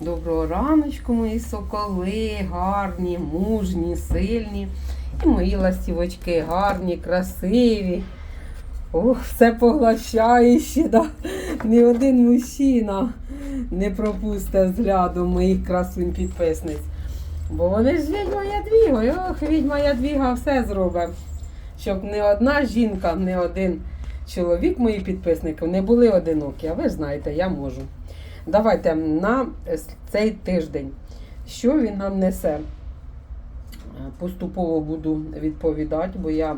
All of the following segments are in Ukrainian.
Доброго раночку, мої соколи, гарні, мужні, сильні. І мої ластівочки гарні, красиві. Ох, все поглощаюче, да? Ні один мужчина не пропустить взгляду моїх красунь підписниць. Бо вони ж відьма Ядвіга. Ох, відьма Ядвіга все зробить. Щоб не одна жінка, не один чоловік, мої підписники, не були одинокі. А ви ж знаєте, я можу. Давайте на цей тиждень. Що він нам несе? Е, Поступово буду відповідати, бо я е,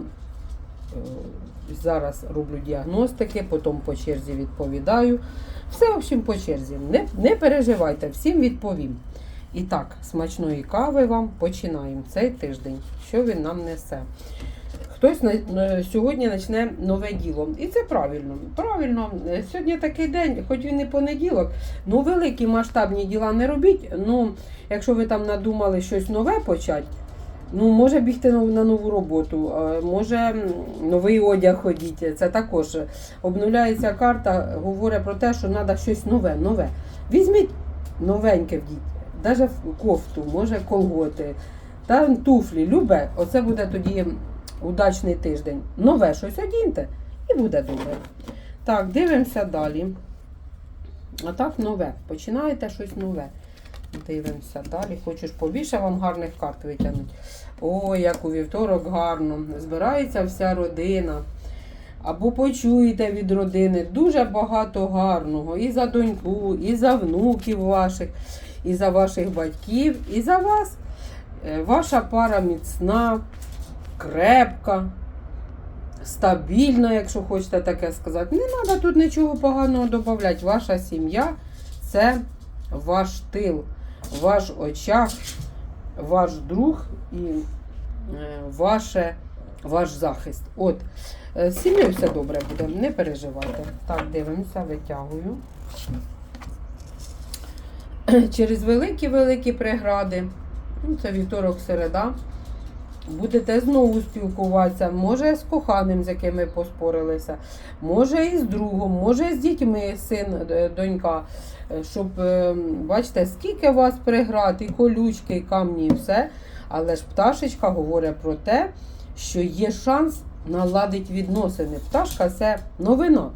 зараз роблю діагностики, потім по черзі відповідаю. Все, в общем, по черзі. Не, не переживайте, всім відповім. І так, смачної кави вам починаємо цей тиждень. Що він нам несе? Хтось на, сьогодні почне нове діло. І це правильно. Правильно, Е, сьогодні такий день, хоч він і понеділок, ну великі масштабні діла не робіть. Ну, якщо ви там надумали щось нове почати, ну може бігти на, нову роботу, може новий одяг ходіть. Це також обнуляється карта, говорить про те, що треба щось нове, нове. Візьміть новеньке вдіть, навіть кофту, може колготи, та туфлі, любе. Оце буде тоді удачний тиждень. Нове щось одіньте і буде добре. Так, дивимося далі. А так нове. Починаєте щось нове. Дивимося далі. Хочу ж побільше вам гарних карт витягнути. Ой, як у вівторок гарно. Збирається вся родина. Або почуєте від родини дуже багато гарного. І за доньку, і за внуків ваших, і за ваших батьків, і за вас. Е, Ваша пара міцна, крепка, стабільна, якщо хочете таке сказати. Не треба тут нічого поганого додати. Ваша сім'я це ваш тил, ваш очах, ваш друг і е, ваше, ваш захист. От, е, з сім'єю все добре буде, не переживайте. Так, дивимося, витягую. Через великі-великі прегради, ну, це вівторок, середа, будете знову спілкуватися. Може з коханим, з яким ви поспорилися, може і з другом, може з дітьми, син, донька. Е, Щоб, е, бачите, скільки вас преград, і колючки, і камні, і все. Але ж пташечка говорить про те, що є шанс наладити відносини. Пташка це новина.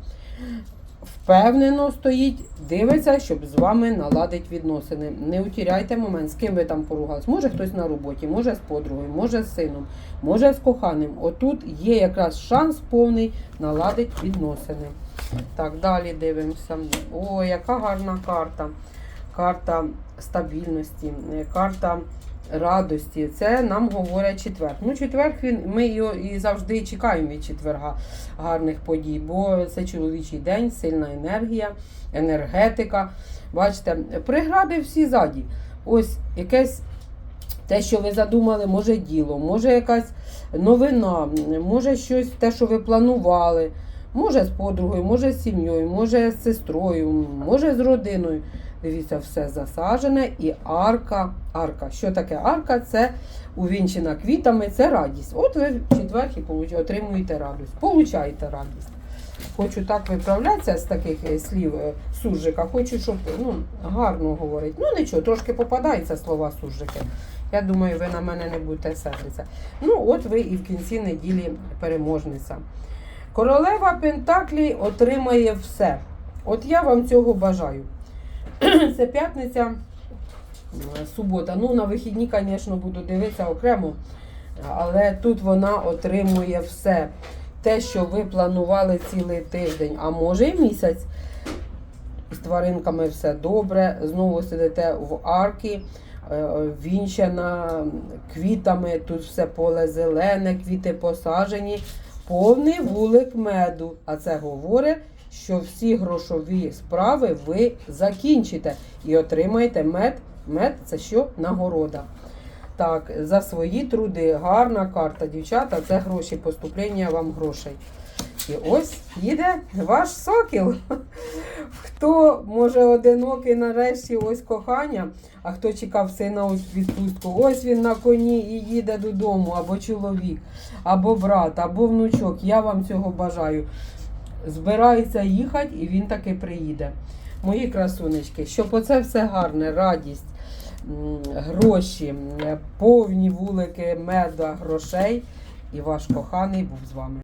Впевнено стоїть, дивиться, щоб з вами наладити відносини. Не утіряйте момент, з ким ви там поругались. Може хтось на роботі, може з подругою, може з сином, може з коханим. Отут є якраз шанс повний наладити відносини. Так, далі дивимося. О, яка гарна карта. Карта стабільності, е, карта радості. Це нам говорить четвер. Ну, четвер він, ми його і завжди чекаємо від четверга гарних подій, бо це чоловічий день, сильна енергія, енергетика. Бачите, пригради всі ззаді. Ось якесь те, що ви задумали, може діло, може якась новина, може щось те, що ви планували. Може з подругою, може з сім'єю, може з сестрою, може з родиною. Дивіться, все засажене і арка. Арка. Що таке арка? Це увінчена квітами, це радість. От ви в четвер і отримуєте радість. Получаєте радість. Хочу так виправлятися з таких е, слів е, суржика. Хочу, щоб ну, гарно говорить. Ну нічого, трошки попадаються слова суржики. Я думаю, ви на мене не будете сердитися. Ну, от ви і в кінці неділі переможниця. Королева Пентаклі отримає все. От я вам цього бажаю. Це п'ятниця, е, субота. Ну, на вихідні, звісно, буду дивитися окремо. Але тут вона отримує все. Те, що ви планували цілий тиждень, а може і місяць. З тваринками все добре. Знову сидите в аркі, е, вінчана квітами, тут все поле зелене, квіти посажені, повний вулик меду. А це говорить, що всі грошові справи ви закінчите і отримаєте мед. Мед це що? Нагорода. Так, за свої труди. Гарна карта, дівчата, це гроші, поступлення вам грошей. І ось їде ваш сокіл. Хто може одинокий нарешті ось кохання, а хто чекав сина у відпустку, ось він на коні і їде додому, або чоловік, або брат, або внучок. Я вам цього бажаю. Збирається їхати і він таки приїде. мої красунечки, щоб оце все гарне, радість, гроші, повні вулики меда, грошей. І ваш коханий був з вами.